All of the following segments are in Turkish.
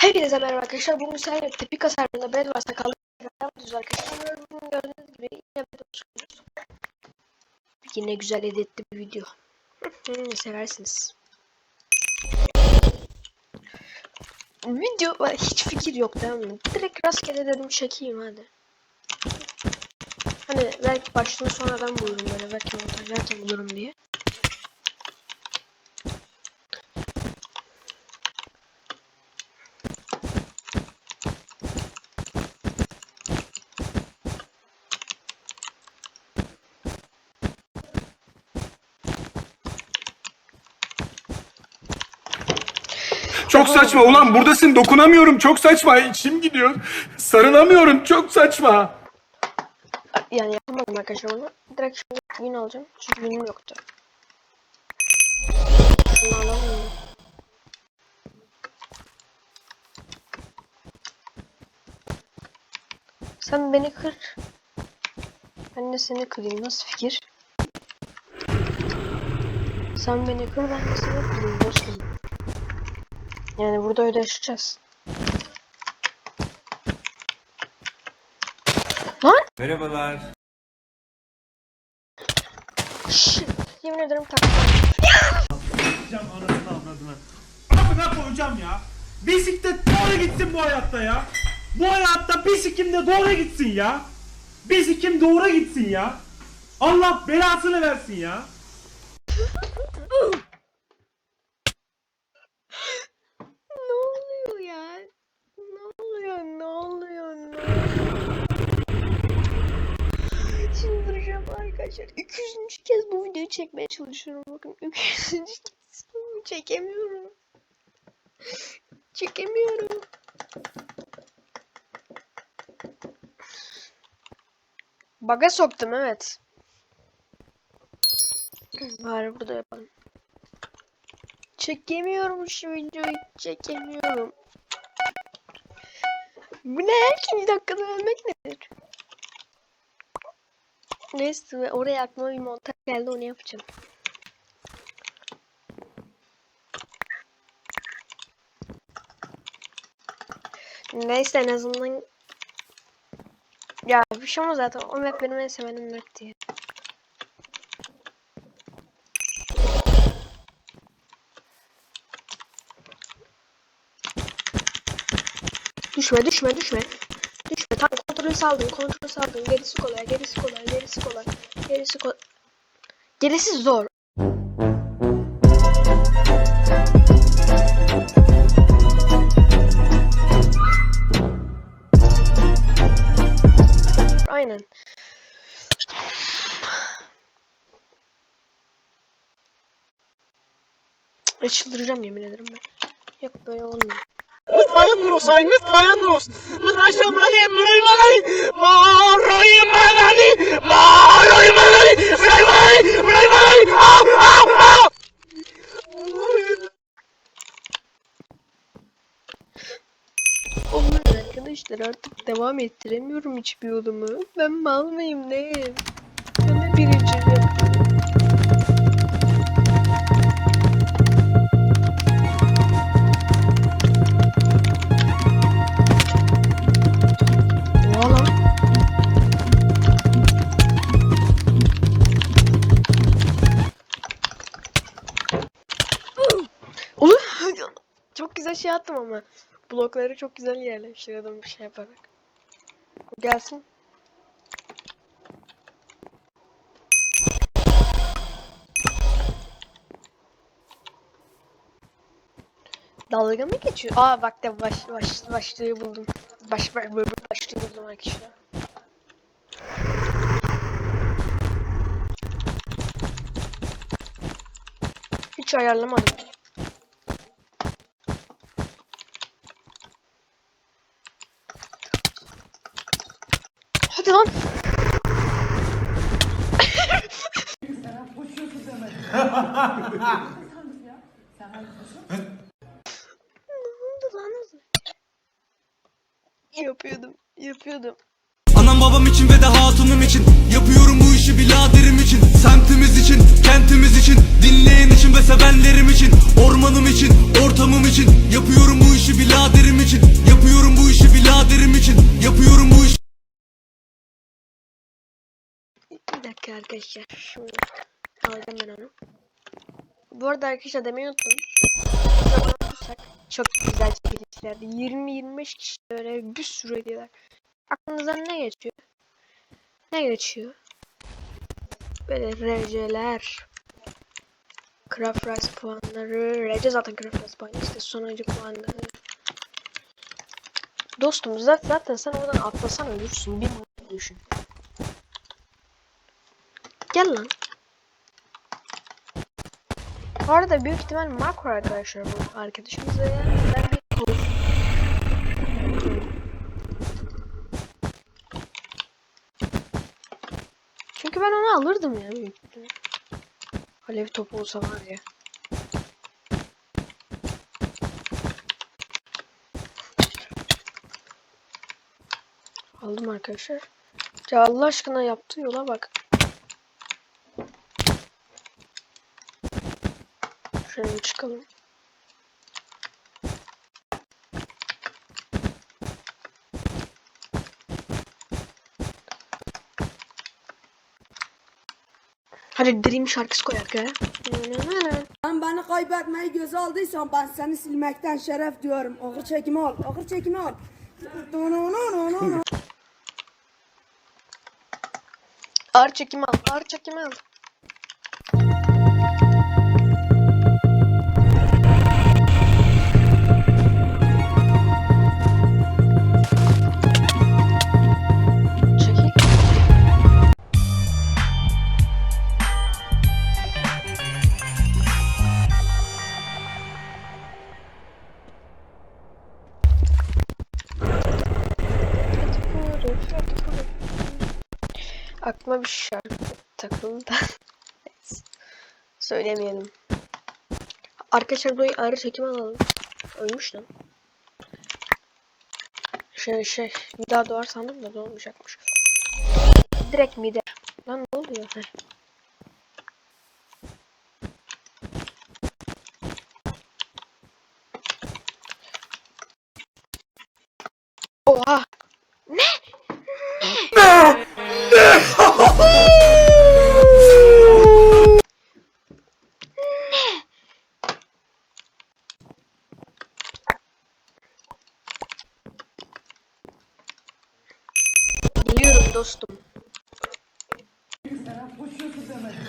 Hepinize merhaba arkadaşlar. Bugün sizlerle birlikte Pika serverında bed varsa kaldık. Ediyoruz arkadaşlar. Bugün gördüğünüz gibi yine bed oluşturuyoruz. Yine güzel editli bir video. Seversiniz. Video hiç fikir yok tamam mı? Direkt rastgele dedim çekeyim hadi. Hani belki başlığını sonradan bulurum böyle belki montajlarken bulurum diye. Çok saçma ulan buradasın dokunamıyorum çok saçma içim gidiyor. Sarılamıyorum çok saçma. Yani yapamadım arkadaşlar onu. Direkt şimdi win alacağım. Çünkü winim yoktu. Sen beni kır. Ben de seni kırayım. Nasıl fikir? Sen beni kır ben de seni kırayım dostum. Yani burada ödeşeceğiz. Lan! Merhabalar. Şşş! Yemin ederim tak. Koyacağım anasını avradını. Amına koyacağım ya. Bisiklet doğru gitsin bu hayatta ya. Bu hayatta bisikim de doğru gitsin ya. Bisikim doğru gitsin ya. Allah belasını versin ya. Ne oluyor ya? Ne oluyor? Ne oluyor? Ne oluyor? Çıldıracağım arkadaşlar. 200. kez bu videoyu çekmeye çalışıyorum. Bakın 200. kez çekemiyorum. Çekemiyorum. Baga soktum evet. Bari burada yapalım. Çekemiyorum şu videoyu. Çekemiyorum. Bu ne? İkinci dakikada ölmek nedir? Neyse oraya aklıma bir montaj geldi onu yapacağım. Neyse en azından ya bir şey olmaz zaten o map benim en sevdiğim map diye. Düşme düşme düşme. Düşme tam kontrolü saldın kontrolü saldın. Gerisi kolay gerisi kolay gerisi kolay. Gerisi kolay. Gerisi zor. Aynen. Ay çıldıracağım yemin ederim ben. Yok böyle olmuyor. Malandros, ay mis malandros. Maşa mani, mray mani, maroy mani, maroy mani, mray mani, mray mani. Ah, ah, ah. Olur arkadaşlar artık devam ettiremiyorum hiçbir yolumu. Ben mal mıyım neyim? Ben de birinci şey attım ama. Blokları çok güzel yerleştirdim bir şey yaparak. Gelsin. Dalga mı geçiyor? Aa bak da baş, baş, başlığı buldum. Baş, baş, başlığı buldum arkadaşlar. Hiç ayarlamadım. Hadi lan. Ne oldu lan? Yapıyordum, yapıyordum. Anam babam için ve de hatunum için Yapıyorum bu işi biraderim için Semtimiz için, kentimiz için Dinleyen için ve sevenlerim için Ormanım için, orta atamım için Yapıyorum bu işi biraderim için Yapıyorum bu işi biraderim için Yapıyorum bu işi Bir dakika arkadaşlar. Şimdi alacağım ben onu. Bu arada arkadaşlar demeyi unuttum. Çok güzel çekilişlerdi. 20-25 kişi böyle bir sürü hediyeler. Aklınızdan ne geçiyor? Ne geçiyor? Böyle RC'ler. Craft Rice puanları. RC zaten Craft Rice puanı. işte sonuncu puanları. Dostum zaten, zaten sen oradan atlasan ölürsün. Bir düşün. Gel lan. Bu arada büyük ihtimal makro arkadaşlar bu arkadaşımız ve ben bir. Çünkü ben onu alırdım ya büyük ihtimal. Alev topu olsa var ya. Aldım arkadaşlar. Ya Allah aşkına yaptığı yola bak. Şöyle çıkalım. Hadi Dream şarkısı koyak ya. Sen beni kaybetmeyi göze aldıysan ben seni silmekten şeref diyorum. Ağır çekimi al, ağır çekimi al. Ağır çekim al, ağır çekim al. Aklıma bir şarkı takıldı da. Neyse. Söylemeyelim. Arkadaşlar burayı ayrı çekim alalım. Ölmüş lan. Şey şey bir daha doğar sandım da doğmayacakmış. Direkt mide. Lan ne oluyor?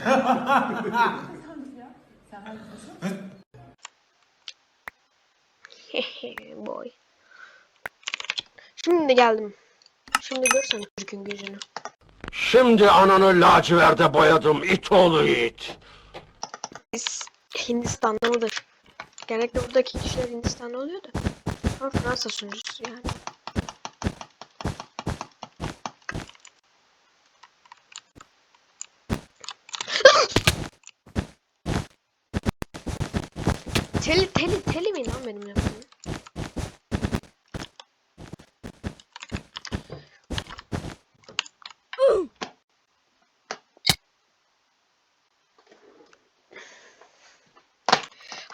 Boy. Şimdi geldim. Şimdi görsen Türk'ün gücünü. Şimdi ananı laciverde boyadım it oğlu it. Biz Hindistan'da mıdır? Genellikle buradaki kişiler Hindistan'da oluyor da. Ama Fransa sunucusu yani. Teli teli teli mi lan benim yaptığım?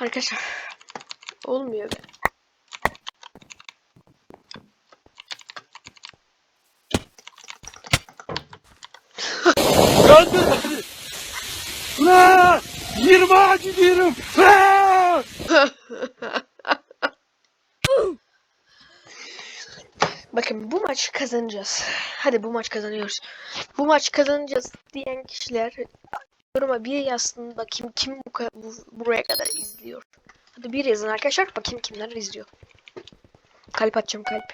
Arkadaşlar olmuyor be. Aa, 20 gidiyorum. Aa! Bakın bu maç kazanacağız. Hadi bu maç kazanıyoruz. Bu maç kazanacağız diyen kişiler yoruma bir yazsın bakayım kim bu, bu buraya kadar izliyor. Hadi bir yazın arkadaşlar bakayım kimler izliyor. Kalp atacağım kalp.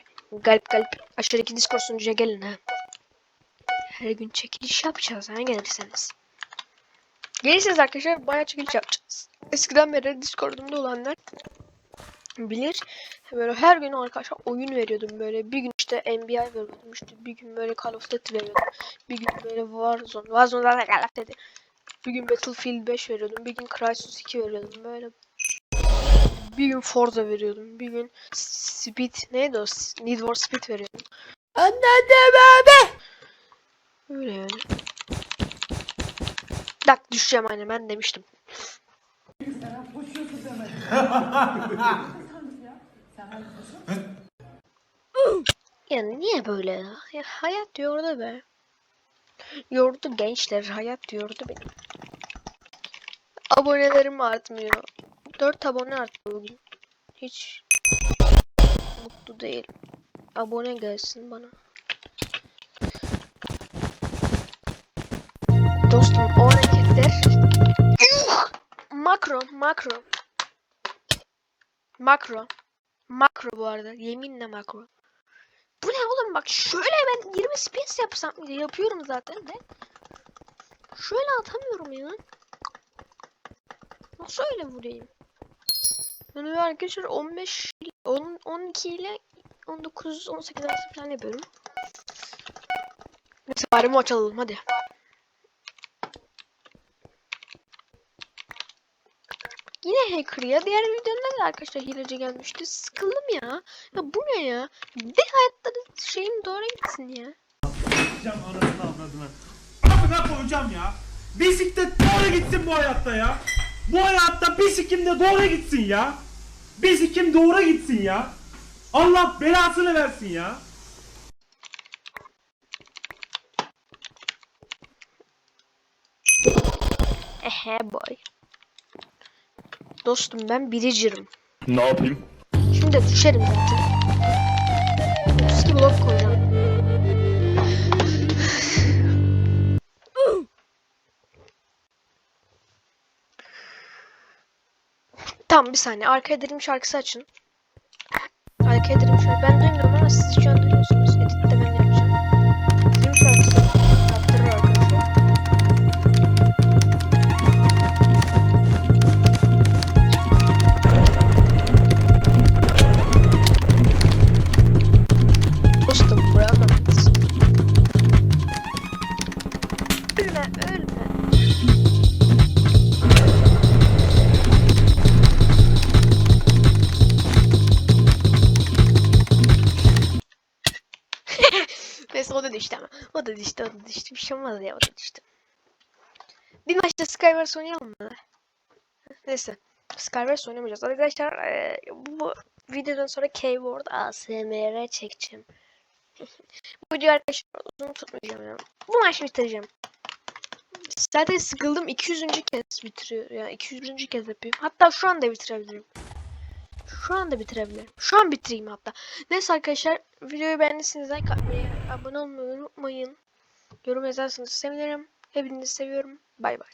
Kalp kalp. Aşağıdaki Discord sunucuya gelin ha. Her gün çekiliş yapacağız ha gelirseniz. Gelirseniz arkadaşlar bayağı çekiliş yapacağız. Eskiden beri Discord'umda olanlar bilir. Böyle her gün arkadaşlar oyun veriyordum böyle. Bir gün işte NBA veriyordum işte. Bir gün böyle Call of Duty veriyordum. Bir gün böyle Warzone. Warzone'da da Call of Duty. Bir gün Battlefield 5 veriyordum. Bir gün Crysis 2 veriyordum. Böyle bir gün Forza veriyordum. Bir gün Speed neydi o? Need for Speed veriyordum. Anladım abi. Öyle yani. Dak düşeceğim anne ben demiştim. Ya niye böyle ya? ya hayat yordu be. Yordu gençler. Hayat yordu beni. Abonelerim artmıyor. 4 abone arttı bugün. Hiç mutlu değilim. Abone gelsin bana. Makro makro. Makro. Makro bu arada. Yeminle makro. Bu ne oğlum? Bak şöyle ben 20 space yapsam yapıyorum zaten de. Şöyle atamıyorum ya. Nasıl öyle vurayım? Yani arkadaşlar 15 10 12 ile 19 18 arası falan yapıyorum. Neyse bari maç alalım hadi Yine hacker ya. Diğer videomda da arkadaşlar hileci gelmişti. Sıkıldım ya. Ya bu ne ya? De hayatları şeyim doğru gitsin ya. Sikeceğim anasını avradını. Amına koyacağım ya. Bisiklet doğru gitsin bu hayatta ya. Bu hayatta bisikim de doğru gitsin ya. Bisikim doğru gitsin ya. Allah belasını versin ya. Ehe boy. Dostum ben biricirim. Ne yapayım? Şimdi de düşerim zaten. 32 blok koyacağım. Tamam bir saniye. Arka ederim şarkısı açın. Arka ederim şarkı. Ben duymuyorum ama siz şu an duyuyorsunuz. Edit Ölme ölme. Neyse o da düştü ama. O da düştü o da düştü. Bir şey olmaz ya o da düştü. Bir maçta Skywars oynayalım mı? Neyse. Skywars oynamayacağız. Arkadaşlar eee, bu videodan sonra Keyword ASMR çekeceğim. bu videoyu arkadaşlar uzun tutmayacağım ya. Bu maçı bitireceğim. Zaten sıkıldım 200. kez bitiriyor ya 200. kez yapıyorum. Hatta şu anda bitirebilirim. Şu anda bitirebilirim. Şu an bitireyim hatta. Neyse arkadaşlar videoyu beğendiyseniz like atmayı, abone olmayı unutmayın. Yorum yazarsanız sevinirim. Hepinizi seviyorum. Bay bay.